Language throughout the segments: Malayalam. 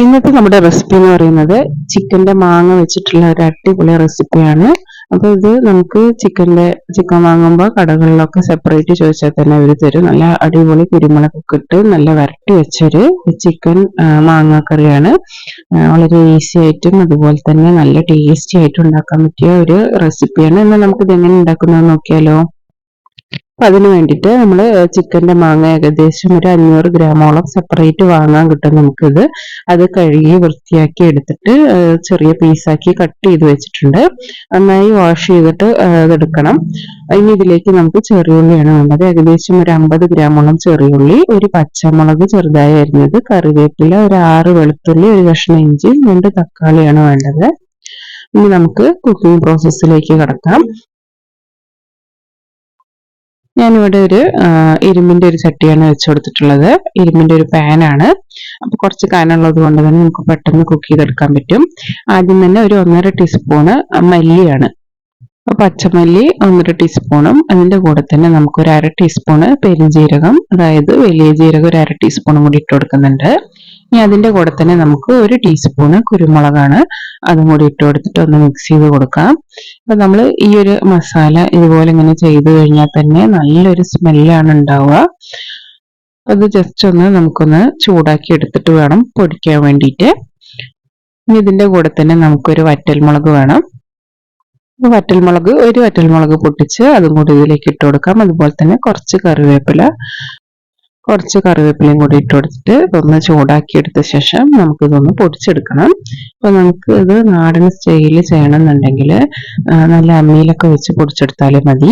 ഇന്നത്തെ നമ്മുടെ റെസിപ്പി എന്ന് പറയുന്നത് ചിക്കന്റെ മാങ്ങ വെച്ചിട്ടുള്ള ഒരു അടിപൊളി റെസിപ്പിയാണ് അപ്പൊ ഇത് നമുക്ക് ചിക്കന്റെ ചിക്കൻ വാങ്ങുമ്പോൾ കടകളിലൊക്കെ സെപ്പറേറ്റ് ചോദിച്ചാൽ തന്നെ അവർ തരും. നല്ല അടിപൊളി കുരുമുളകൊക്കെ ഇട്ട് നല്ല വരട്ടി വെച്ചൊരു ചിക്കൻ മാങ്ങ മാങ്ങാക്കറിയാണ് വളരെ ഈസി ആയിട്ടും അതുപോലെ തന്നെ നല്ല ടേസ്റ്റി ആയിട്ടും ഉണ്ടാക്കാൻ പറ്റിയ ഒരു റെസിപ്പിയാണ് എന്നാൽ നമുക്കിത് എങ്ങനെ ഉണ്ടാക്കുന്നത് നോക്കിയാലോ? അപ്പൊ അതിന് വേണ്ടിയിട്ട് നമ്മൾ ചിക്കന്റെ മാങ്ങ ഏകദേശം ഒരു അഞ്ഞൂറ് ഗ്രാമോളം സെപ്പറേറ്റ് വാങ്ങാൻ കിട്ടും നമുക്കിത്. അത് കഴുകി വൃത്തിയാക്കി എടുത്തിട്ട് ചെറിയ പീസാക്കി കട്ട് ചെയ്ത് വെച്ചിട്ടുണ്ട്. നന്നായി വാഷ് ചെയ്തിട്ട് അതെടുക്കണം. ഇനി ഇതിലേക്ക് നമുക്ക് ചെറിയുള്ളിയാണ് വേണ്ടത്. ഏകദേശം ഒരു അമ്പത് ഗ്രാമോളം ചെറിയുള്ളി ഒരു പച്ചമുളക് ചെറുതായി അരിഞ്ഞത് കറിവേപ്പില ഒരു ആറ് വെളുത്തുള്ളി ഒരു കഷ്ണം ഇഞ്ചി രണ്ട് തക്കാളിയാണ് വേണ്ടത്. ഇനി നമുക്ക് കുക്കിംഗ് പ്രോസസ്സിലേക്ക് കടക്കാം. ഞാനിവിടെ ഒരു ഇരുമ്പിന്റെ ഒരു ചട്ടിയാണ് വെച്ച് കൊടുത്തിട്ടുള്ളത്. ഇരുമ്പിന്റെ ഒരു പാനാണ് അപ്പോൾ കുറച്ച് കനമുള്ളത് കൊണ്ട് തന്നെ നമുക്ക് പെട്ടെന്ന് കുക്ക് ചെയ്തെടുക്കാൻ പറ്റും. ആദ്യം തന്നെ ഒരു ഒന്നര ടീസ്പൂണ് മല്ലിയാണ് പച്ചമല്ലി ഒന്നര ടീസ്പൂണും അതിന്റെ കൂടെ തന്നെ നമുക്ക് ഒരു അര ടീസ്പൂണ് പെരുംജീരകം അതായത് വലിയ ജീരകം ഒരു അര ടീസ്പൂണും കൂടി ഇട്ട് കൊടുക്കുന്നുണ്ട്. ഇനി അതിന്റെ കൂടെ തന്നെ നമുക്ക് ഒരു ടീസ്പൂണ് കുരുമുളകാണ് അതും കൂടി ഇട്ട് കൊടുത്തിട്ട് ഒന്ന് മിക്സ് ചെയ്ത് കൊടുക്കാം. അപ്പൊ നമ്മൾ ഈ ഒരു മസാല ഇതുപോലെ ഇങ്ങനെ ചെയ്ത് കഴിഞ്ഞാൽ തന്നെ നല്ലൊരു സ്മെല്ലാണ് ഉണ്ടാവുക. അത് ജസ്റ്റ് ഒന്ന് നമുക്കൊന്ന് ചൂടാക്കി എടുത്തിട്ട് വേണം പൊടിക്കാൻ വേണ്ടിയിട്ട്. ഇനി ഇതിന്റെ കൂടെ തന്നെ നമുക്കൊരു വറ്റൽമുളക് വേണം. വറ്റൽമുളക് ഒരു വറ്റൽമുളക് പൊട്ടിച്ച് അതും കൂടി ഇതിലേക്ക് ഇട്ട് കൊടുക്കാം. അതുപോലെ തന്നെ കുറച്ച് കറിവേപ്പില കുറച്ച് കറിവേപ്പിലയും കൂടി ഇട്ട് കൊടുത്തിട്ട് ഇതൊന്ന് ചൂടാക്കി എടുത്ത ശേഷം നമുക്ക് ഇതൊന്ന് പൊടിച്ചെടുക്കണം. അപ്പൊ നമുക്ക് ഇത് നാടൻ സ്റ്റൈലിൽ ചെയ്യണമെന്നുണ്ടെങ്കിൽ നല്ല അമ്മിയിലൊക്കെ വെച്ച് പൊടിച്ചെടുത്താലും മതി.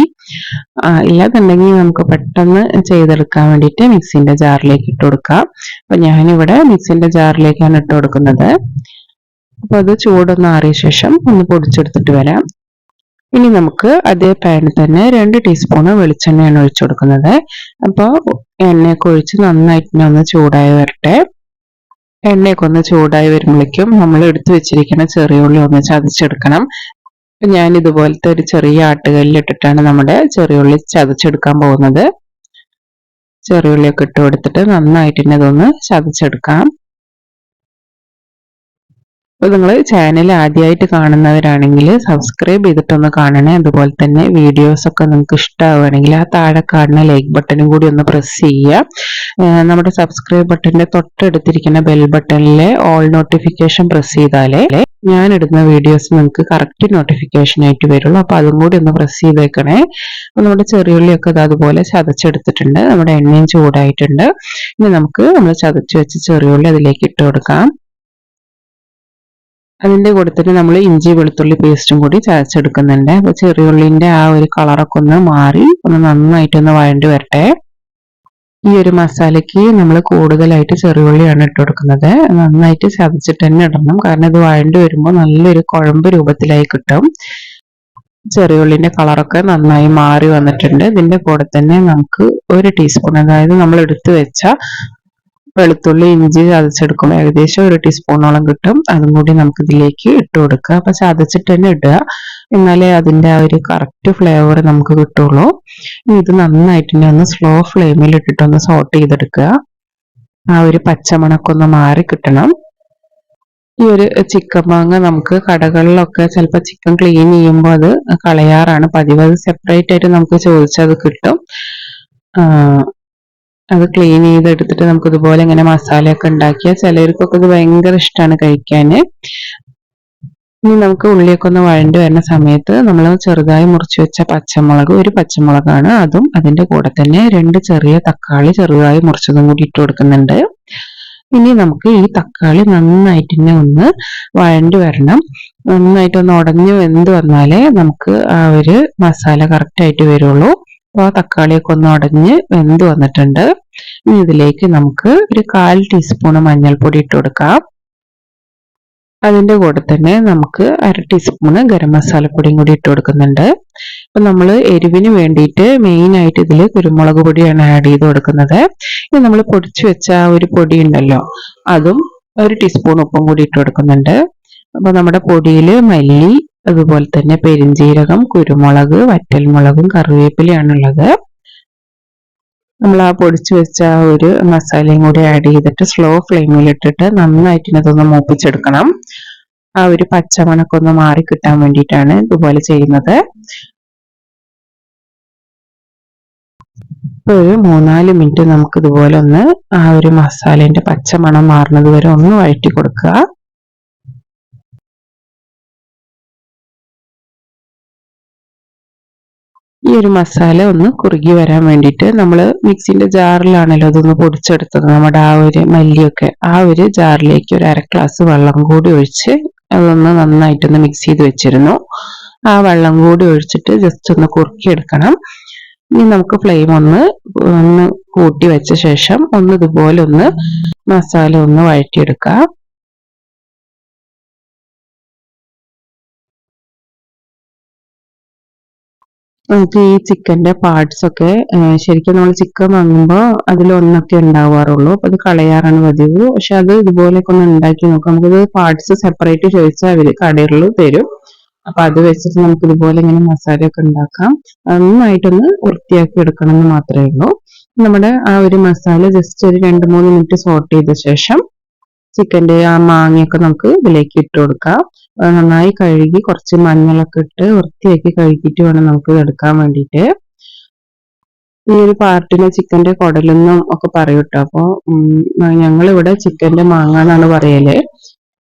ഇല്ലാന്നുണ്ടെങ്കിൽ നമുക്ക് പെട്ടെന്ന് ചെയ്തെടുക്കാൻ വേണ്ടിയിട്ട് മിക്സിന്റെ ജാറിലേക്ക് ഇട്ട് കൊടുക്കാം. അപ്പൊ ഞാനിവിടെ മിക്സിന്റെ ജാറിലേക്കാണ് ഇട്ട് കൊടുക്കുന്നത്. അപ്പൊ അത് ചൂടൊന്ന് ആറിയ ശേഷം ഒന്ന് പൊടിച്ചെടുത്തിട്ട് വരാം. ഇനി നമുക്ക് അതേ പാനിൽ തന്നെ രണ്ട് ടീസ്പൂണ് വെളിച്ചെണ്ണയാണ് ഒഴിച്ചു കൊടുക്കുന്നത്. അപ്പോൾ എണ്ണയൊക്കെ ഒഴിച്ച് നന്നായിട്ട് ഒന്ന് ചൂടായി വരട്ടെ. എണ്ണയൊക്കെ ഒന്ന് ചൂടായി വരുമ്പോഴേക്കും നമ്മൾ എടുത്തു വെച്ചിരിക്കുന്ന ചെറിയ ഉള്ളി ഒന്ന് ചതച്ചെടുക്കണം. ഞാൻ ഇതുപോലത്തെ ഒരു ചെറിയ ആട്ടുകല്ലിട്ടിട്ടാണ് നമ്മുടെ ചെറിയ ഉള്ളി ചതച്ചെടുക്കാൻ പോകുന്നത്. ചെറിയ ഉള്ളിയൊക്കെ ഇട്ട് കൊടുത്തിട്ട് നന്നായിട്ട് തന്നെ ഇതൊന്ന് ചതച്ചെടുക്കാം. അപ്പോൾ നിങ്ങൾ ചാനൽ ആദ്യമായിട്ട് കാണുന്നവരാണെങ്കിൽ സബ്സ്ക്രൈബ് ചെയ്തിട്ടൊന്ന് കാണണേ. അതുപോലെ തന്നെ വീഡിയോസ് ഒക്കെ നിങ്ങൾക്ക് ഇഷ്ടമാവുകയാണെങ്കിൽ ആ താഴെ കാണുന്ന ലൈക്ക് ബട്ടണും കൂടി ഒന്ന് പ്രസ് ചെയ്യുക. നമ്മുടെ സബ്സ്ക്രൈബ് ബട്ടന്റെ തൊട്ടടുത്തിരിക്കുന്ന ബെൽ ബട്ടണിലെ ഓൾ നോട്ടിഫിക്കേഷൻ പ്രസ് ചെയ്താലേ ഞാൻ ഇടുന്ന വീഡിയോസ് നിങ്ങൾക്ക് കറക്റ്റ് നോട്ടിഫിക്കേഷൻ ആയിട്ട് വരുള്ളൂ. അപ്പോൾ അതും കൂടി ഒന്ന് പ്രസ് ചെയ്തേക്കണേ. അപ്പോൾ നമ്മുടെ ചെറിയുള്ളിയൊക്കെ അതുപോലെ ചതച്ചെടുത്തിട്ടുണ്ട്. നമ്മുടെ എണ്ണയും ചൂടായിട്ടുണ്ട്. ഇനി നമുക്ക് നമ്മൾ ചതച്ച് വെച്ച് ചെറിയുള്ളി അതിലേക്ക് ഇട്ട് കൊടുക്കാം. അതിന്റെ കൂട്ടത്തിൽ നമ്മൾ ഇഞ്ചി വെളുത്തുള്ളി പേസ്റ്റും കൂടി ചതച്ചെടുക്കുന്നുണ്ട്. അപ്പോൾ ചെറിയുള്ളിന്റെ ആ ഒരു കളറൊക്കെ ഒന്ന് മാറി ഒന്ന് നന്നായിട്ടൊന്ന് വഴണ്ടി വരട്ടെ. ഈ ഒരു മസാലയ്ക്ക് നമ്മൾ കൂടുതലായിട്ട് ചെറിയുള്ളിയാണ് ഇട്ട് കൊടുക്കുന്നത്. നന്നായിട്ട് ചതച്ചിട്ട് തന്നെ ഇടണം. കാരണം ഇത് വഴണ്ടി വരുമ്പോൾ നല്ലൊരു കുഴമ്പ് രൂപത്തിലായി കിട്ടും. ചെറിയുള്ളിന്റെ കളറൊക്കെ നന്നായി മാറി വന്നിട്ടുണ്ട്. ഇതിന്റെ കൂടെ തന്നെ നമുക്ക് ഒരു ടീസ്പൂൺ അതായത് നമ്മൾ എടുത്തു വെച്ച വെളുത്തുള്ളി ഇഞ്ചി ചതച്ചെടുക്കും ഏകദേശം ഒരു ടീസ്പൂണോളം കിട്ടും. അതും കൂടി നമുക്ക് ഇതിലേക്ക് ഇട്ട് കൊടുക്കുക. അപ്പൊ ചതച്ചിട്ട് തന്നെ ഇടുക. എന്നാലേ അതിന്റെ ആ ഒരു കറക്റ്റ് ഫ്ലേവർ നമുക്ക് കിട്ടുള്ളൂ. ഇത് നന്നായിട്ട് തന്നെ ഒന്ന് സ്ലോ ഫ്ലെയിമിൽ ഇട്ടിട്ട് ഒന്ന് സോട്ട് ചെയ്തെടുക്കുക. ആ ഒരു പച്ചമണക്കൊന്ന് മാറി കിട്ടണം. ഈ ഒരു ചിക്കൻ മാങ്ങ നമുക്ക് കടകളിലൊക്കെ ചിലപ്പോൾ ചിക്കൻ ക്ലീൻ ചെയ്യുമ്പോൾ അത് കളയാറാണ്. പതിവ് അത് സെപ്പറേറ്റ് ആയിട്ട് നമുക്ക് ചോദിച്ചാൽ അത് കിട്ടും. അത് ക്ലീൻ ചെയ്തെടുത്തിട്ട് നമുക്ക് ഇതുപോലെ ഇങ്ങനെ മസാലയൊക്കെ ഉണ്ടാക്കിയാൽ ചിലർക്കൊക്കെ ഇത് ഭയങ്കര ഇഷ്ടമാണ് കഴിക്കാൻ. ഇനി നമുക്ക് ഉള്ളിയൊക്കെ ഒന്ന് വഴണ്ടി വരുന്ന സമയത്ത് നമ്മൾ ചെറുതായി മുറിച്ച് വെച്ച പച്ചമുളക് ഒരു പച്ചമുളകാണ്. അതും അതിന്റെ കൂടെ തന്നെ രണ്ട് ചെറിയ തക്കാളി ചെറുതായി മുറിച്ചതും കൂടി ഇട്ട് കൊടുക്കുന്നുണ്ട്. ഇനി നമുക്ക് ഈ തക്കാളി നന്നായിട്ട് തന്നെ ഒന്ന് വഴണ്ടി വരണം. നന്നായിട്ട് ഒന്ന് ഉടഞ്ഞു വെന്ത് വന്നാലേ നമുക്ക് ആ ഒരു മസാല കറക്റ്റ് ആയിട്ട് വരുള്ളൂ. അപ്പോൾ ആ തക്കാളിയൊക്കെ ഒന്ന് ഉടഞ്ഞ് വെന്ത് വന്നിട്ടുണ്ട്. ഇനി ഇതിലേക്ക് നമുക്ക് ഒരു കാൽ ടീസ്പൂൺ മഞ്ഞൾപ്പൊടി ഇട്ട് കൊടുക്കാം. അതിന്റെ കൂടെ തന്നെ നമുക്ക് അര ടീസ്പൂണ് ഗരം മസാലപ്പൊടിയും കൂടി ഇട്ട് കൊടുക്കുന്നുണ്ട്. അപ്പം നമ്മൾ എരിവിന് വേണ്ടിയിട്ട് മെയിൻ ആയിട്ട് ഇതിൽ കുരുമുളക് പൊടിയാണ് ആഡ് ചെയ്ത് കൊടുക്കുന്നത്. ഇനി നമ്മൾ പൊടിച്ചു വെച്ച ആ ഒരു പൊടി ഉണ്ടല്ലോ അതും ഒരു ടീസ്പൂൺ ഉപ്പും കൂടി ഇട്ട് കൊടുക്കുന്നുണ്ട്. അപ്പൊ നമ്മുടെ പൊടിയിൽ മല്ലി അതുപോലെ തന്നെ പെരിഞ്ജീരകം കുരുമുളക് വറ്റൽമുളകും കറിവേപ്പിലയാണുള്ളത്. നമ്മൾ ആ പൊടിച്ചു വെച്ച ആ ഒരു മസാലയും കൂടി ആഡ് ചെയ്തിട്ട് സ്ലോ ഫ്ലെയിമിൽ ഇട്ടിട്ട് നന്നായിട്ട് ഇതൊന്ന് മൂപ്പിച്ചെടുക്കണം. ആ ഒരു പച്ചമണക്കൊന്ന് മാറി കിട്ടാൻ വേണ്ടിയിട്ടാണ് ഇതുപോലെ ചെയ്യുന്നത്. ഒരു മൂന്നാൽ മിനിറ്റ് നമുക്ക് ഇതുപോലെ ഒന്ന് ആ ഒരു മസാലേന്റെ പച്ചമണം മാറുന്നത് വരെ ഒന്ന് വഴറ്റി കൊടുക്കുക. ഈ ഒരു മസാല ഒന്ന് കുറുകി വരാൻ വേണ്ടിയിട്ട് നമ്മൾ മിക്സിന്റെ ജാറിലാണല്ലോ അതൊന്ന് പൊടിച്ചെടുത്തത്. നമ്മുടെ ആ ഒരു മല്ലിയൊക്കെ. ആ ഒരു ജാറിലേക്ക് ഒരു അര ഗ്ലാസ് വെള്ളം കൂടി ഒഴിച്ച് അതൊന്ന് നന്നായിട്ടൊന്ന് മിക്സ് ചെയ്ത് വെച്ചിരുന്നു. ആ വെള്ളം കൂടി ഒഴിച്ചിട്ട് ജസ്റ്റ് ഒന്ന് കുറുക്കിയെടുക്കണം. ഇനി നമുക്ക് ഫ്ലെയിം ഒന്ന് ഒന്ന് കൂട്ടി വെച്ച ശേഷം ഒന്ന് ഇതുപോലെ ഒന്ന് മസാല ഒന്ന് വഴറ്റിയെടുക്കാം. നമുക്ക് ഈ ചിക്കന്റെ പാർട്സ് ഒക്കെ ശരിക്കും നമ്മൾ ചിക്കൻ വാങ്ങുമ്പോൾ അതിലൊന്നൊക്കെ ഉണ്ടാവാറുള്ളൂ. അപ്പോൾ അത് കളയാറാണ് പതിവ്. പക്ഷെ അത് ഇതുപോലെയൊക്കെ ഒന്ന് ഉണ്ടാക്കി നോക്കാം. നമുക്കത് പാർട്സ് സെപ്പറേറ്റ് ചോദിച്ചാൽ അവർ കടകളിൽ തരും. അപ്പൊ അത് വെച്ചിട്ട് നമുക്ക് ഇതുപോലെ ഇങ്ങനെ മസാലയൊക്കെ ഉണ്ടാക്കാം. നന്നായിട്ടൊന്ന് വൃത്തിയാക്കി എടുക്കണം എന്ന് മാത്രമേ ഉള്ളൂ. നമ്മുടെ ആ ഒരു മസാല ജസ്റ്റ് ഒരു രണ്ട് മൂന്ന് മിനിറ്റ് സോട്ട് ചെയ്ത ശേഷം ചിക്കന്റെ ആ മാങ്ങയൊക്കെ നമുക്ക് ഇതിലേക്ക് ഇട്ട് കൊടുക്കാം. നന്നായി കഴുകി കുറച്ച് മഞ്ഞളൊക്കെ ഇട്ട് വൃത്തിയാക്കി കഴുകിയിട്ട് വേണം നമുക്ക് എടുക്കാൻ വേണ്ടിയിട്ട്. ഈ ഒരു പാർട്ടിന് ചിക്കന്റെ കുടലെന്നും ഒക്കെ പറയും കേട്ടോ. അപ്പോൾ ഞങ്ങളിവിടെ ചിക്കന്റെ മാങ്ങ എന്നാണ് പറയൽ.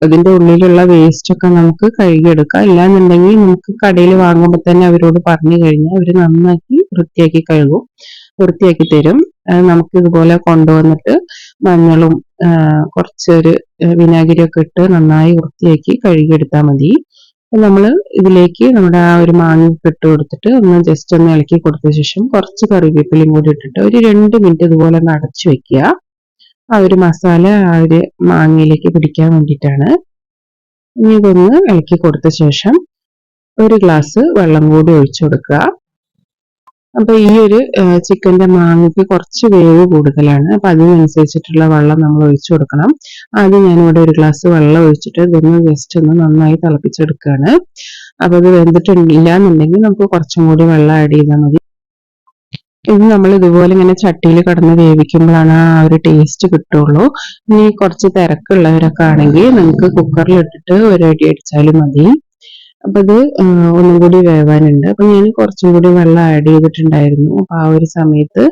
അതിന്റെ ഉള്ളിലുള്ള വേസ്റ്റ് ഒക്കെ നമുക്ക് കഴുകിയെടുക്കാം ഇല്ലാന്നുണ്ടെങ്കിൽ നമുക്ക് കടയിൽ വാങ്ങുമ്പോൾ തന്നെ അവരോട് പറഞ്ഞു കഴിഞ്ഞാൽ അവർ നന്നാക്കി വൃത്തിയാക്കി കഴുകും വൃത്തിയാക്കി തരും. നമുക്ക് ഇതുപോലെ കൊണ്ടുവന്നിട്ട് മഞ്ഞളും കുറച്ചൊരു വിനാഗിരിയൊക്കെ ഇട്ട് നന്നായി വൃത്തിയാക്കി കഴുകിയെടുത്താൽ മതി. അപ്പം നമ്മൾ ഇതിലേക്ക് നമ്മുടെ ആ ഒരു മാങ്ങ ഇട്ട് കൊടുത്തിട്ട് ഒന്ന് ജസ്റ്റ് ഒന്ന് ഇളക്കി കൊടുത്ത ശേഷം കുറച്ച് കറിവേപ്പിലയും കൂടി ഇട്ടിട്ട് ഒരു രണ്ട് മിനിറ്റ് ഇതുപോലെ ഒന്ന് അടച്ചു വെക്കുക. ആ ഒരു മസാല ആ ഒരു മാങ്ങയിലേക്ക് പിടിക്കാൻ വേണ്ടിയിട്ടാണ്. ഇനി ഇതൊന്ന് ഇളക്കി കൊടുത്ത ശേഷം ഒരു ഗ്ലാസ് വെള്ളം കൂടി ഒഴിച്ചു കൊടുക്കുക. അപ്പൊ ഈ ഒരു ചിക്കന്റെ മാങ്ങയ്ക്ക് കുറച്ച് വേവ് കൂടുതലാണ്. അപ്പൊ അതിനനുസരിച്ചിട്ടുള്ള വെള്ളം നമ്മൾ ഒഴിച്ചു കൊടുക്കണം. ആദ്യം ഞാനിവിടെ ഒരു ഗ്ലാസ് വെള്ളം ഒഴിച്ചിട്ട് ഇതൊന്ന് ജസ്റ്റ് ഒന്ന് നന്നായി തിളപ്പിച്ചെടുക്കുകയാണ്. അപ്പൊ അത് വെന്തിട്ടില്ല എന്നുണ്ടെങ്കിൽ നമുക്ക് കുറച്ചും കൂടി വെള്ളം ആഡ് ചെയ്താൽ മതി. ഇത് നമ്മൾ ഇതുപോലെ ഇങ്ങനെ ചട്ടിയിൽ കിടന്ന് വേവിക്കുമ്പോഴാണ് ആ ഒരു ടേസ്റ്റ് കിട്ടുള്ളൂ. ഇനി കുറച്ച് തിരക്കുള്ളവരൊക്കെ ആണെങ്കിൽ നമുക്ക് കുക്കറിൽ ഇട്ടിട്ട് ഒരു അടി അടിച്ചാലും മതി. അപ്പൊ ഇത് ഒന്നും കൂടി വേവാനുണ്ട്. അപ്പൊ ഞാൻ കുറച്ചും കൂടി വെള്ളം ആഡ് ചെയ്തിട്ടുണ്ടായിരുന്നു. അപ്പൊ ആ ഒരു സമയത്ത്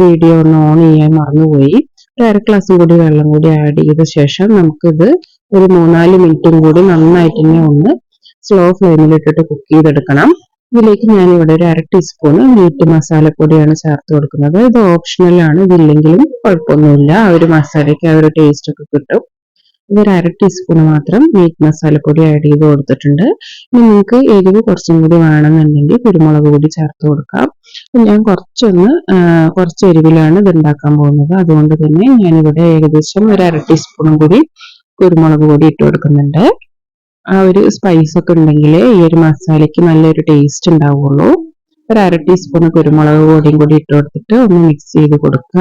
വീഡിയോ ഒന്ന് ഓൺ ചെയ്യാൻ മറന്നുപോയി. ഒരു അര ഗ്ലാസും കൂടി വെള്ളം കൂടി ആഡ് ചെയ്ത ശേഷം നമുക്കിത് ഒരു മൂന്നാൽ മിനിറ്റും കൂടി നന്നായിട്ട് തന്നെ ഒന്ന് സ്ലോ ഫ്ലെയിമിൽ ഇട്ടിട്ട് കുക്ക് ചെയ്തെടുക്കണം. ഇതിലേക്ക് ഞാൻ ഇവിടെ ഒരു അര ടീസ്പൂൺ മീറ്റ് മസാല മസാലപ്പൊടിയാണ് ചേർത്ത് കൊടുക്കുന്നത്. ഇത് ഓപ്ഷണൽ ആണ്. ഇതില്ലെങ്കിലും കുഴപ്പമൊന്നുമില്ല. ആ ഒരു മസാലയ്ക്ക് ആ ഒരു ടേസ്റ്റ് ഒക്കെ കിട്ടും. ഇതൊരു അര ടീസ്പൂൺ മാത്രം മീറ്റ് മസാലപ്പൊടി ആഡ് ചെയ്ത് കൊടുത്തിട്ടുണ്ട്. ഇനി നിങ്ങൾക്ക് എരിവ് കുറച്ചും കൂടി വേണമെന്നുണ്ടെങ്കിൽ കുരുമുളക് കൂടി ചേർത്ത് കൊടുക്കാം. ഞാൻ കുറച്ചൊന്ന് കുറച്ച് എരിവിലാണ് ഇത് ഉണ്ടാക്കാൻ പോകുന്നത്. അതുകൊണ്ട് തന്നെ ഞാനിവിടെ ഏകദേശം ഒരു അര ടീസ്പൂണും കൂടി കുരുമുളക് പൊടി ഇട്ട് കൊടുക്കുന്നുണ്ട്. ആ ഒരു സ്പൈസ് ഒക്കെ ഉണ്ടെങ്കിൽ ഈ ഒരു മസാലയ്ക്ക് നല്ലൊരു ടേസ്റ്റ് ഉണ്ടാവുള്ളൂ. ഒരു അര ടീസ്പൂൺ കുരുമുളക് പൊടിയും കൂടി ഇട്ട് കൊടുത്തിട്ട് ഒന്ന് മിക്സ് ചെയ്ത് കൊടുക്കുക.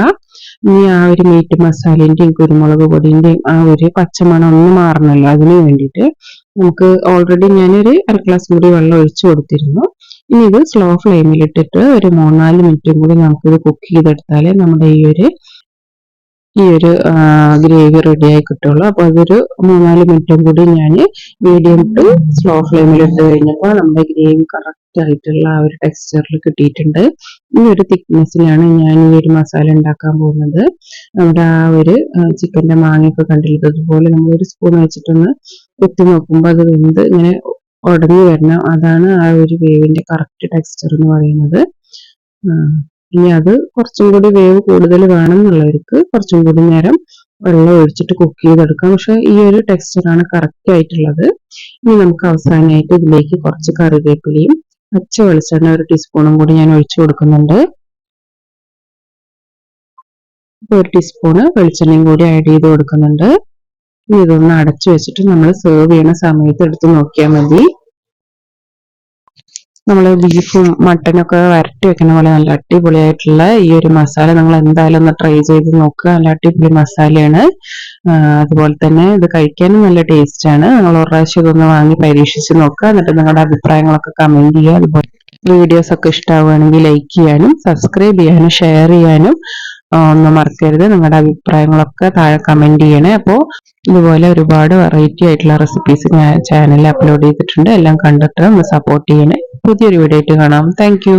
ഇനി ആ ഒരു മീറ്റ് മസാലേന്റെയും കുരുമുളക് പൊടിന്റെയും ആ ഒരു പച്ചമണം ഒന്ന് മാറണല്ലോ അതിന് വേണ്ടിയിട്ട് നമുക്ക് ഓൾറെഡി ഞാനൊരു അര ഗ്ലാസ് കൂടി വെള്ളം ഒഴിച്ചു കൊടുത്തിരുന്നു. ഇനി ഇത് സ്ലോ ഫ്ലെയിമിൽ ഇട്ടിട്ട് ഒരു മൂന്നാൽ മിനിറ്റും കൂടി നമുക്കിത് കുക്ക് ചെയ്തെടുത്താലേ നമ്മുടെ ഈ ഒരു ഈ ഒരു ഗ്രേവി റെഡി ആയി കിട്ടുള്ളൂ. അപ്പൊ അതൊരു മൂന്നാൽ മിനിറ്റും കൂടി ഞാൻ മീഡിയം ടു സ്ലോ ഫ്ലെയിമിൽ ഇട്ട് കഴിഞ്ഞപ്പോൾ നമ്മുടെ ഗ്രേവി കറക്റ്റ് ആയിട്ടുള്ള ആ ഒരു ടെക്സ്ചറിൽ കിട്ടിയിട്ടുണ്ട്. ഈ ഒരു തിക്നെസ്സിലാണ് ഞാൻ ഈ ഒരു മസാല ഉണ്ടാക്കാൻ പോകുന്നത്. നമ്മുടെ ആ ഒരു ചിക്കന്റെ മാങ്ങയൊക്കെ കണ്ടിരുന്നതുപോലെ നമ്മൾ ഒരു സ്പൂൺ വെച്ചിട്ടൊന്ന് കുത്തി നോക്കുമ്പോൾ അത് വെന്ത് ഇങ്ങനെ ഉടഞ്ഞു വരണം. അതാണ് ആ ഒരു വേവിന്റെ കറക്റ്റ് ടെക്സ്ചർ എന്ന് പറയുന്നത്. ഇനി അത് കുറച്ചും കൂടി വേവ് കൂടുതൽ വേണം എന്നുള്ളവർക്ക് കുറച്ചും കൂടി നേരം വെള്ളം ഒഴിച്ചിട്ട് കുക്ക് ചെയ്തെടുക്കാം. പക്ഷെ ഈ ഒരു ടെക്സ്ചറാണ് കറക്റ്റ് ആയിട്ടുള്ളത്. ഇനി നമുക്ക് അവസാനമായിട്ട് ഇതിലേക്ക് കുറച്ച് കറിവേപ്പിലയും പച്ച വെളിച്ചെണ്ണ ഒരു ടീസ്പൂണും കൂടി ഞാൻ ഒഴിച്ചു കൊടുക്കുന്നുണ്ട്. ഒരു ടീസ്പൂണ് വെളിച്ചെണ്ണയും കൂടി ആഡ് ചെയ്ത് കൊടുക്കുന്നുണ്ട്. ഇതൊന്ന് അടച്ചു വെച്ചിട്ട് നമ്മൾ സെർവ് ചെയ്യുന്ന സമയത്ത് എടുത്ത് നോക്കിയാൽ മതി. നമ്മൾ ബീഫും മട്ടനൊക്കെ വരട്ടി വെക്കുന്ന പോലെ നല്ല അടിപൊളിയായിട്ടുള്ള ഈ ഒരു മസാല നിങ്ങൾ എന്തായാലും ഒന്ന് ട്രൈ ചെയ്ത് നോക്കുക. നല്ല അടിപൊളി മസാലയാണ്. അതുപോലെ തന്നെ ഇത് കഴിക്കാനും നല്ല ടേസ്റ്റ് ആണ്. നിങ്ങൾ ഒരു പ്രാവശ്യം ഇതൊന്ന് വാങ്ങി പരീക്ഷിച്ച് നോക്കുക. എന്നിട്ട് നിങ്ങളുടെ അഭിപ്രായങ്ങളൊക്കെ കമന്റ് ചെയ്യുക. അതുപോലെ വീഡിയോസ് ഒക്കെ ഇഷ്ടമാവുകയാണെങ്കിൽ ലൈക്ക് ചെയ്യാനും സബ്സ്ക്രൈബ് ചെയ്യാനും ഷെയർ ചെയ്യാനും ഒന്നും മറക്കരുത്. നിങ്ങളുടെ അഭിപ്രായങ്ങളൊക്കെ താഴെ കമന്റ് ചെയ്യണേ. അപ്പോൾ ഇതുപോലെ ഒരുപാട് വെറൈറ്റി ആയിട്ടുള്ള റെസിപ്പീസ് ഞാൻ ചാനലിൽ അപ്ലോഡ് ചെയ്തിട്ടുണ്ട്. എല്ലാം കണ്ടിട്ട് ഒന്ന് സപ്പോർട്ട് ചെയ്യണേ. പുതിയൊരു വീഡിയോ ആയിട്ട് കാണാം. താങ്ക്